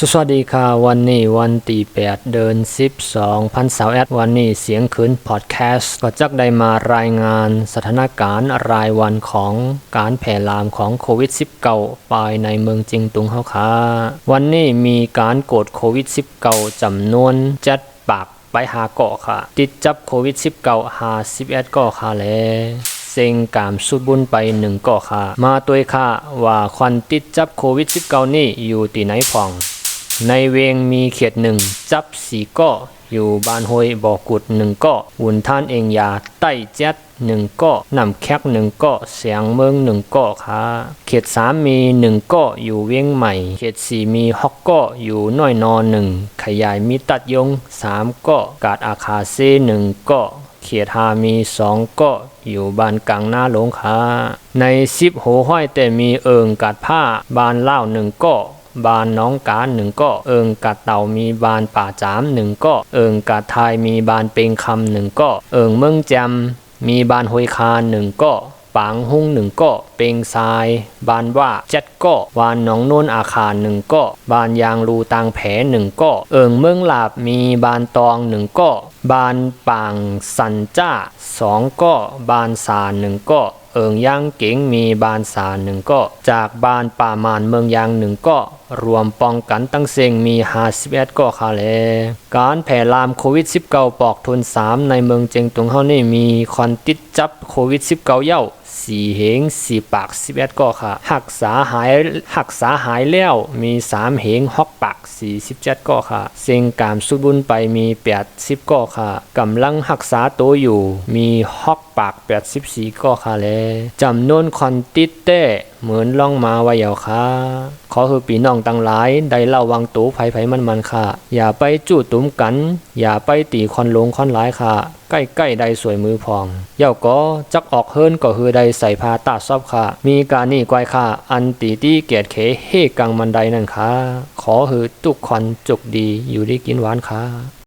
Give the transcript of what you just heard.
สวัสดีค่ะวันนี้วันที่8เดือน12พันสาวแอดวันนี้เสียงคืนพอดแคสต์ก็จักได้มารายงานสถานการณ์รายวันของการแพร่ลามของโควิด -19 ภายในเมืองจิงตุงเฮาค่ะวันนี้มีการโกดโควิด -19 จำนวนจัดปากไปหาเกาะค่ะ ติดจับโควิด -19 51เกาะค่ะแลเซ็งกามสุดบุญไปหนึ่งก่อค่ะ มาตัวค่ะว่าควันติดจับโควิด -19 นี่อยู่ที่ไหนพ่อง ในเวงมีเขตหนึ่งจับสีก้ออยู่บานห้ยบ่อกุดหนึ่งก้อวุ่นท่านเองยาใต้แจ๊ดหนึ่งก้อนำแคกหนึ่งก้อเสียงเมืองหนึ่งก้อค่ะเขตสามมีหนึ่งก้ออยู่เวียงใหม่เขตสี่มีฮอกก้ออยู่น้อยนอหนึ่งขยายมีตัดยงสามก้อกาดอาคาเซหนึ่งก้อเขียดหามีสองกาะอยู่บ้านกลางหน้าหลงคาในสิบโหห้อยแต่มีเอิงกัดผ้าบานเล่าหนึ่งกาะ บานน้องกาหนึ่งกาะเอิงกัดเต่ามีบานป่าจามหนึ่งกาะเอิงกัดไทยมีบานเปงคำหนึ่งกาะเอิงเมืองจมมีบานหอยคาหนึ่งกาะปางหุ่งหนึ่งกาะเปงทราย บานว่าเจ็ดกาะวานหนองโนนอาคารหนึ่งกาะบานยางรูตางแผลหนึ่งกาะเอิงเมืองหลาบมีบานตองหนึ่งกาะบานปางสันจ้าสองกาะบานสาหนึ่งกาะเอิงย่างเก๋งมีบานสาหนึ่งกาะจากบานป่ามานเมืองยางหนึ่งกาะรวมป้องกันตั้งเซงมี51เอ็ดกาะคาเลการแผ่ลามโควิด -19 ปอกทุน3ในเมืองเจงตุงเฮานี่มีคอนติดจับโควิด -19 เย้าสี่เหงสี่ปากสิบเอ็ดก็ค่ะหักษาหายหักษาหายแล้วมีสามเหงฮอกปากสี่สิบเจ็ดก็ค่ะ เซ็งกามสุดบุญไปมีแปดสิบก็ค่ะกำลังหักษาตัวอยู่ มีฮอกปากแปดสิบสี่ก็ค่ะแลจำนวนคอนติดเต้เหมือนล่องมาไว้ยาวค่ะขอคือปีน้องตั้งหลาย ได้ระวังตัวไผ่ไผ่มันมันค่ะ อย่าไปจู่ตุ้มกัน อย่าไปตีคอนลงคอนหลายค่ะ ใกล้ๆใดสวยมือพอง เย่าก็จักออกเฮิรนก็คือใดใส่ผ้าตาซอบค่ะ มีการนี่กวยค่ะ อันตีตี้เกียร์เขเฮกังมันไดนั่นค่ะ ขอคือทุกคนจุกดีอยู่ได้กินหวานค่ะ